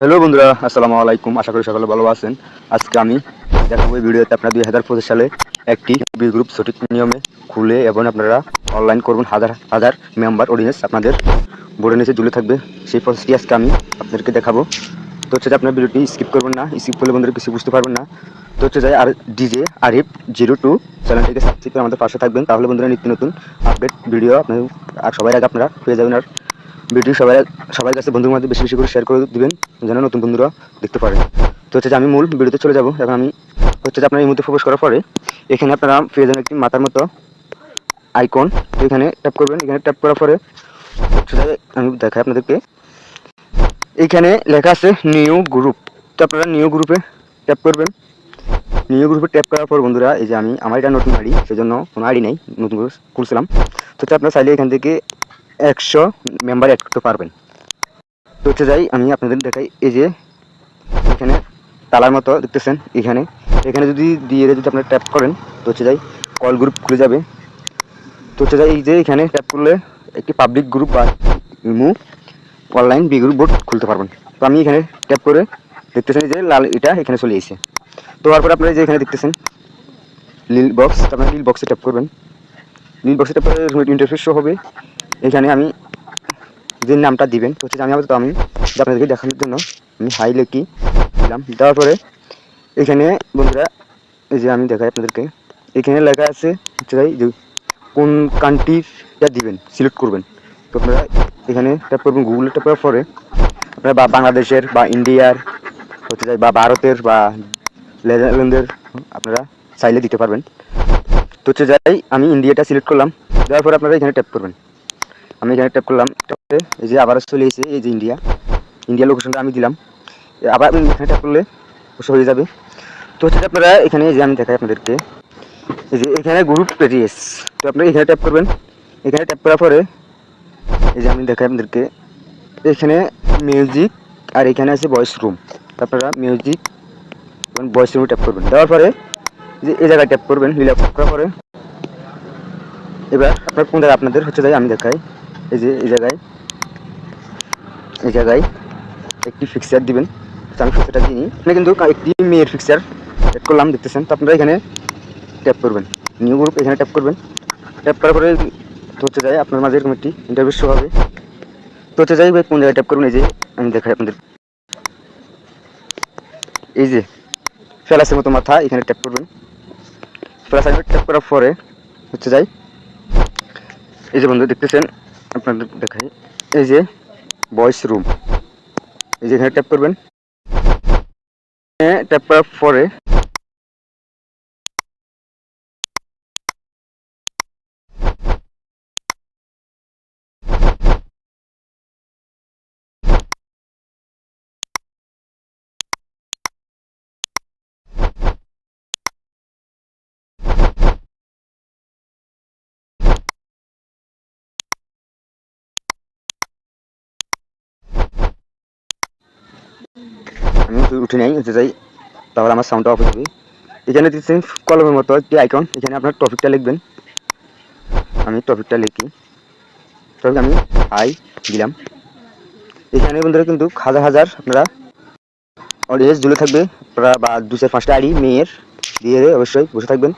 Hello বন্ধুরা, আসসালামু আলাইকুম। আশা করি সকলে ভালো আছেন। আজকে আমি দেখাবো এই ভিডিওতে আপনারা দুই হাজার পঁচিশ সালে একটি বি গ্রুপ সঠিক নিয়মে খুলে এবং আপনারা অনলাইন করবেন হাজার হাজার মেম্বার অডিয়েন্স আপনাদের বোর্ডের নিচে ঝুলে থাকবে। সেই প্রসেসটি আজকে আমি আপনাদেরকে দেখাবো। তো হচ্ছে যে আপনার ভিডিওটি স্কিপ করবেন না স্কিপ করলে বন্ধুরা কিছু বুঝতে পারবেন না। তো হচ্ছে যে আর ডিজে আরিফ জিরো টু চ্যানেলটিকে সাবস্ক্রাইব করে আমাদের পাশে থাকবেন। তাহলে বন্ধুরা নিত্য নতুন আপডেট ভিডিও আপনার আর সবাই আগে আপনারা পেয়ে যাবেন। আর ভিডিও সবাই সবার কাছে বন্ধুর মধ্যে বেশি বেশি করে শেয়ার করে দিবেন, যেন নতুন বন্ধুরা দেখতে পারে। তো হচ্ছে আমি মূল ভিডিওতে চলে যাব। এখন আমি হচ্ছে যে আপনার এই মধ্যে প্রবেশ করার পরে, এখানে আপনারা পেয়ে যাবেন একটি মাথার মতো আইকন এখানে ট্যাপ করবেন। এখানে ট্যাপ করার পরে আমি দেখাই আপনাদেরকে। এইখানে লেখা আছে নিউ গ্রুপ তো আপনারা নিউ গ্রুপে ট্যাপ করবেন। নিউ গ্রুপে ট্যাপ করার পর বন্ধুরা, এই যে আমি আমার এটা নতুন আইডি, সেজন্য কোনো আইডি নেই। নতুন করে খুলছিলাম। তো আপনারা চাইলে এখান থেকে একশো মেম্বার অ্যাড করতে পারবেন। তো হচ্ছে যাই, আমি আপনাদের দেখাই, এই যে এখানে তালার মতো দেখতেছেন, এখানে। এখানে যদি দিয়ে যদি আপনারা ট্যাপ করেন, তো হচ্ছে যাই কল গ্রুপ খুলে যাবে। তো হচ্ছে যাই, এই যে এখানে ট্যাপ করলে একটি পাবলিক গ্রুপ বা ইমু অনলাইন বি গ্রুপ বোর্ড খুলতে পারবেন। তো আমি এখানে ট্যাপ করে দেখতেছেন যে লাল এটা এখানে চলে এসেছে। তো তারপরে আপনারা যে এখানে দেখতেছেন লিল বক্স আপনারা লিল বক্সে ট্যাপ করবেন। লিল বক্সে ট্যাপ করে ইন্টারফেস হবে। এখানে আমি যে নামটা দিবেন, তো হচ্ছে আমি আপাতত আমি আপনাদেরকে দেখানোর জন্য আমি হাই লেখি দিলাম, দেওয়ার পরে এখানে বন্ধুরা, এই যে আমি দেখাই আপনাদেরকে, এখানে লেখা আছে হচ্ছে যে কোন কান্ট্রিটা দিবেন সিলেক্ট করবেন। তো আপনারা এখানে ট্যাপ করবেন গুগলে ট্যাপ করার পরে আপনারা বা বাংলাদেশের বা ইন্ডিয়ার, হচ্ছে যায় বা ভারতের বা নেদারল্যান্ডের, আপনারা চাইলে দিতে পারবেন। তো হচ্ছে যাই, আমি ইন্ডিয়াটা সিলেক্ট করলাম, দেওয়ার পরে আপনারা এখানে ট্যাপ করবেন। আমি এখানে ট্যাপ করলাম এই যে আবার চলে এসেছে, এই যে ইন্ডিয়া ইন্ডিয়া লোকেশনটা আমি দিলাম। আবার এখানে ট্যাপ করলে হয়ে যাবে। তো হচ্ছে আপনারা এখানে এই যে আমি দেখাই আপনাদেরকে, এই যে এখানে গ্রুপ পেরিয়েস তো আপনারা এখানে ট্যাপ করবেন। এখানে ট্যাপ করার পরে এই যে আমি দেখাই আপনাদেরকে, এখানে মিউজিক আর এখানে আছে ভয়েস রুম আপনারা মিউজিক এবং ভয়েস রুমে ট্যাপ করবেন। দেওয়ার পরে যে এই জায়গায় ট্যাপ করবেন রিল্যাক্স করার পরে এবার আপনার কোন জায়গায় আপনাদের হচ্ছে যাই আমি দেখাই। এই যে, এই জায়গায় এই জায়গায় একটি ফিক্সার দিবেন। আমি ফিক্সারটা দিই এখানে কিন্তু একটি মেয়ের ফিক্সার অ্যাড করলাম, দেখতেছেন? তো আপনারা এখানে ট্যাপ করবেন। নিউ গ্রুপ এখানে ট্যাপ করবেন। ট্যাপ করার পরে তো যায় আপনার মাঝে এরকম একটি ইন্টারভিউ শো হবে। তো হচ্ছে যাই কোন জায়গায় ট্যাপ করবেন এই যে আমি দেখাই আপনাদের। এই যে, ফেলাসের মতো মাথা, এখানে ট্যাপ করবেন। ফেলাস ট্যাপ করার পরে হচ্ছে যাই এই যে বন্ধু, দেখতেছেন? আপনাদের দেখাই। এই যে ভয়েস রুম এই যে এখানে ট্যাপ করবেন। ট্যাপ করার পরে উঠে- নেই, উঠে যাই। তাহলে আমার সাউন্ডটা অফ যাবে। এখানে দিচ্ছেন কলমের মতো একটি আইকন এখানে আপনার টপিকটা লিখবেন। আমি টপিকটা লিখি। টপিক আমি আই দিলাম। এখানে বন্ধুরা কিন্তু হাজার হাজার আপনারা অডিয়েন্স ঝুলে থাকবে। আপনারা বা দু চার পাঁচটা আড়ি মেয়ের দিয়ে অবশ্যই বসে থাকবেন।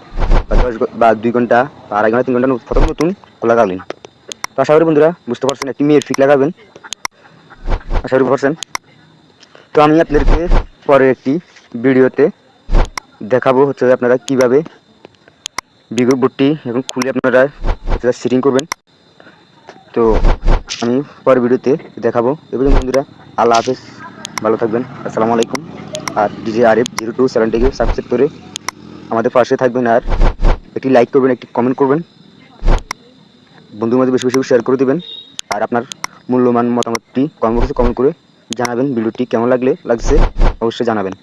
বা দশ বা দুই ঘণ্টা বা আড়াই ঘণ্টা, তিন ঘণ্টা প্রথম নতুন রাখলেন তো আশা করি বন্ধুরা বুঝতে পারছেন, একটি মেয়ের ফিক লাগাবেন। আশা করি পারছেন। তো আমি আপনাদেরকে পরের একটি ভিডিওতে দেখাবো হচ্ছে আপনারা কীভাবে বিগুর বোর্ডটি এখন খুলে আপনারা হচ্ছে সিটিং করবেন। তো আমি পরের ভিডিওতে দেখাবো। এবং বন্ধুরা, আল্লাহ হাফেজ। ভালো থাকবেন। আসসালামু আলাইকুম। আর ডিজে আরিফ জিরো টু চ্যানেলটিকে সাবস্ক্রাইব করে আমাদের পাশে থাকবেন আর একটি লাইক করবেন, একটি কমেন্ট করবেন। বন্ধুর মধ্যে বেশি বেশি শেয়ার করে দেবেন। আর আপনার মূল্যবান মতামতটি কমেন্ট বক্সে কমেন্ট করে জানাবেন ভিডিওটি কেমন লাগলে লাগছে অবশ্যই জানাবেন।